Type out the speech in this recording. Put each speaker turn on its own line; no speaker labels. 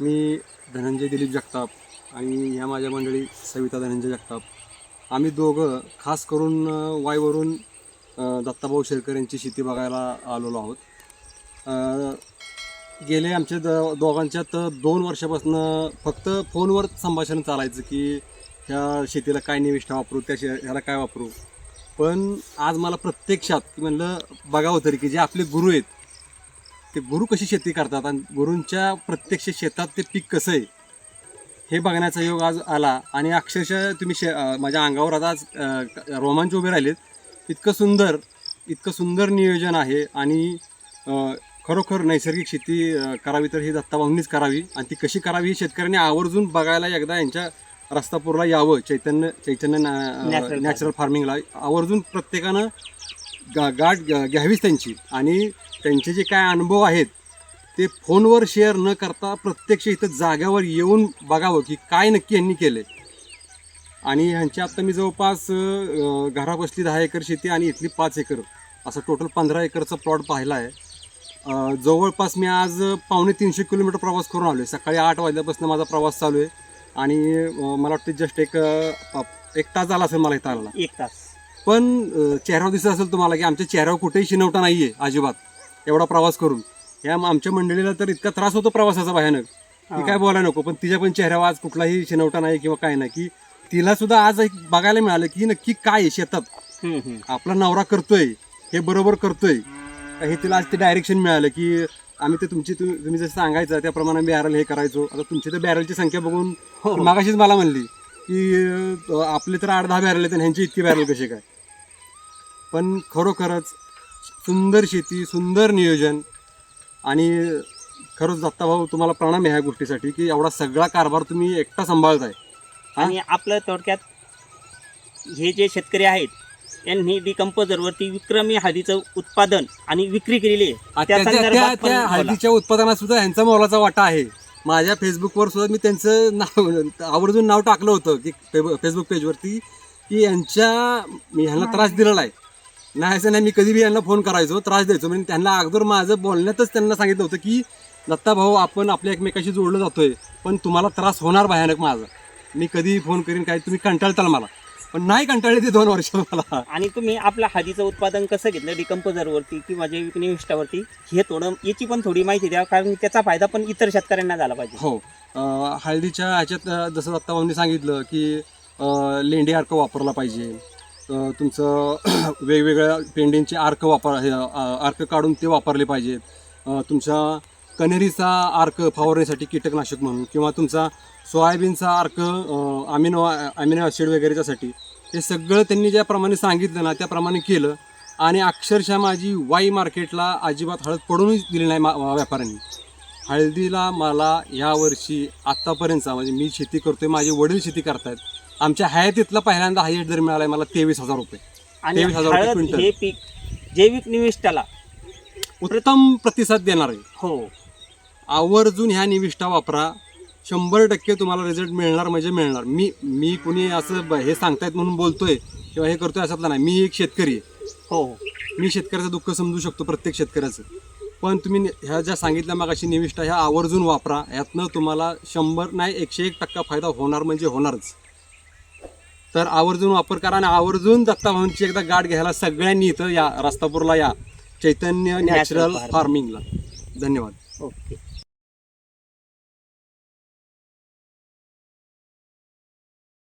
मी धनंजय दिलीप जगताप आणि ह्या माझ्या मंडळी सविता धनंजय जगताप. आम्ही दोघं खास करून वायवरून वाईवरून दत्ताभाऊ शेरकर यांची शेती बघायला आलेलो आहोत. गेले आमच्या द दोघांच्यात दोन वर्षापासून फक्त फोनवर संभाषण चालायचं की ह्या शेतीला काय निविष्ठा वापरू त्या शे ह्याला काय वापरू. पण आज मला प्रत्यक्षात की म्हणलं बघावं तरी की जे आपले गुरु आहेत ते गुरु कशी शेती करतात आणि गुरूंच्या प्रत्यक्ष शेतात ते पीक कसं आहे हे बघण्याचा योग आज आला. आणि अक्षरशः तुम्ही शे माझ्या अंगावर आता आज रोमांच उभे राहिलेत. इतकं सुंदर इतकं सुंदर नियोजन आहे आणि खरोखर नैसर्गिक शेती करावी तर ही दत्ताभाऊंनीच करावी. आणि ती कशी करावी ही शेतकऱ्यांनी आवर्जून बघायला एकदा यांच्या रस्तापूरला यावं चैतन्य चैतन्य नॅचरल फार्मिंगला. आवर्जून प्रत्येकानं गा गाठ घ्या- घ्यावीच त्यांची. आणि त्यांचे जे काय अनुभव आहेत ते फोनवर शेअर न करता प्रत्यक्ष इथं जाग्यावर येऊन बघावं की काय नक्की यांनी केले आणि ह्यांची आत्ता मी जवळपास घराबसली दहा एकर शेती आणि इथली पाच एकर. असं टोटल पंधरा एकरचा प्लॉट पाहिला आहे. जवळपास मी आज पावणे तीनशे किलोमीटर प्रवास करून आलो आहे सकाळी आठ वाजल्यापासून माझा प्रवास चालू आहे. आणि मला वाटतं जस्ट एक एक तास झाला असेल मला इथं आला
एक तास.
पण चेहऱ्यावर दिसत असेल तुम्हाला की आमच्या चेहऱ्यावर कुठेही शिनवटा नाहीये अजिबात. एवढा प्रवास करून. या आमच्या मंडळीला तर इतका त्रास होतो प्रवासाचा भयानक की काय बोलायला नको पण तिच्या पण चेहऱ्यावर आज कुठलाही शिनवटा नाही किंवा काय नाही. की तिला सुद्धा आज एक बघायला मिळालं की नक्की काय आहे शेतात. आपला नवरा करतोय हे बरोबर करतोय. हे तिला आज ते डायरेक्शन मिळालं की आम्ही ते तुमची तुम्ही जसं सांगायचं त्याप्रमाणे बॅरल हे करायचो. आता तुमची तर बॅरलची संख्या बघून
हो.
मागाशीच मला म्हणली की आपले तर आठ दहा बॅरल आहेत आणि ह्यांची इतकी बॅरल कसे काय? पण खरोखरच सुंदर शेती सुंदर नियोजन आणि खरंच दत्ताभाऊ तुम्हाला प्रणाम आहे ह्या गोष्टीसाठी की एवढा सगळा कारभार तुम्ही एकटा सांभाळताय?
आणि आपलं थोडक्यात हे जे शेतकरी आहेत यांनी डिकम्पोजरवरती विक्रमी हळदीचं उत्पादन आणि विक्री केलेली आहे. त्या
त्या- त्या-
संदर्भात
त्या-
पण
त्या
बोला.
हळदीच्या उत्पादनात सुद्धा ह्यांचा मोलाचा वाटा आहे. माझ्या फेसबुकवर सुद्धा मी त्यांचं नाव आवर्जून नाव टाकलं होतं की फेसबुक पेजवरती की यांच्या मी ह्यांना त्रास दिलेला आहे. नाही असं नाही मी कधी बी यांना फोन करायचो त्रास द्यायचो. म्हणजे त्यांना अगोदर माझं बोलण्यातच त्यांना सांगितलं होतं की दत्ता भाऊ आपण आपल्या एकमेकाशी जोडलं जातोय पण तुम्हाला त्रास होणार भयानक माझा. मी कधी फोन करीन काय तुम्ही कंटाळताल मला. पण नाही कंटाळले ते दोन वर्ष मला.
आणि तुम्ही आपल्या हळदीचं उत्पादन कसं घेतलं डिकम्पोजरवरती किंवा जैविक निविष्ठावरती हे थोडं याची पण थोडी माहिती द्या कारण त्याचा फायदा पण इतर शेतकऱ्यांना झाला पाहिजे.
हो. हळदीच्या ह्याच्यात जसं दत्ता भाऊंनी सांगितलं की लेंडी अर्क वापरला पाहिजे. तुमचं वेगवेगळ्या पेंडींचे आर्क वापर हे, काढून ते वापरले पाहिजेत तुमच्या कनेरीचा आर्क फवारण्यासाठी कीटकनाशक म्हणून किंवा तुमचा सोयाबीनचा अर्क अमिनो अमिनो ॲसिड वगैरेच्यासाठी. हे सगळं त्यांनी ज्याप्रमाणे सांगितलं ना त्याप्रमाणे केलं. आणि अक्षरशः माझी वाई मार्केटला अजिबात हळद पडूनच दिली नाही मा व्यापाऱ्यांनी. हळदीला मला यावर्षी आत्तापर्यंत म्हणजे मी शेती करतोय माझे वडील शेती करतायत. आमच्या हयातीतला पहिल्यांदा हायस्ट दर मिळाला मला तेवीस हजार रुपये.
आणि
23,000 रुपये
हळद
क्विंटल.
पीक जैविक निविष्ठाला
उत्तम प्रतिसाद देणार आहे.
हो.
आवर्जून ह्या निविष्ठा वापरा. शंभर टक्के तुम्हाला रिझल्ट मिळणार म्हणजे मिळणार. मी मी कुणी असं ब- हे सांगतायत म्हणून बोलतोय किंवा हे करतोय असातला नाही. मी एक शेतकरी आहे.
हो. हो
मी शेतकऱ्याचं दुःख समजू शकतो प्रत्येक शेतकऱ्याचं. पण तुम्ही नि- ह्या ज्या सांगितल्या मग अशी निविष्ठा ह्या आवर्जून वापरा. यातनं तुम्हाला शंभर नाही एकशे एक टक्का फायदा होणार म्हणजे होणारच. तर आवर्जून वापर करा आणि आवर्जून दत्ताभाऊंची एकदा गाठ घ्यायला सगळ्यांनी इथं या रस्तापूरला या चैतन्य नॅचरल. फार्मिंगला. धन्यवाद.
ओके.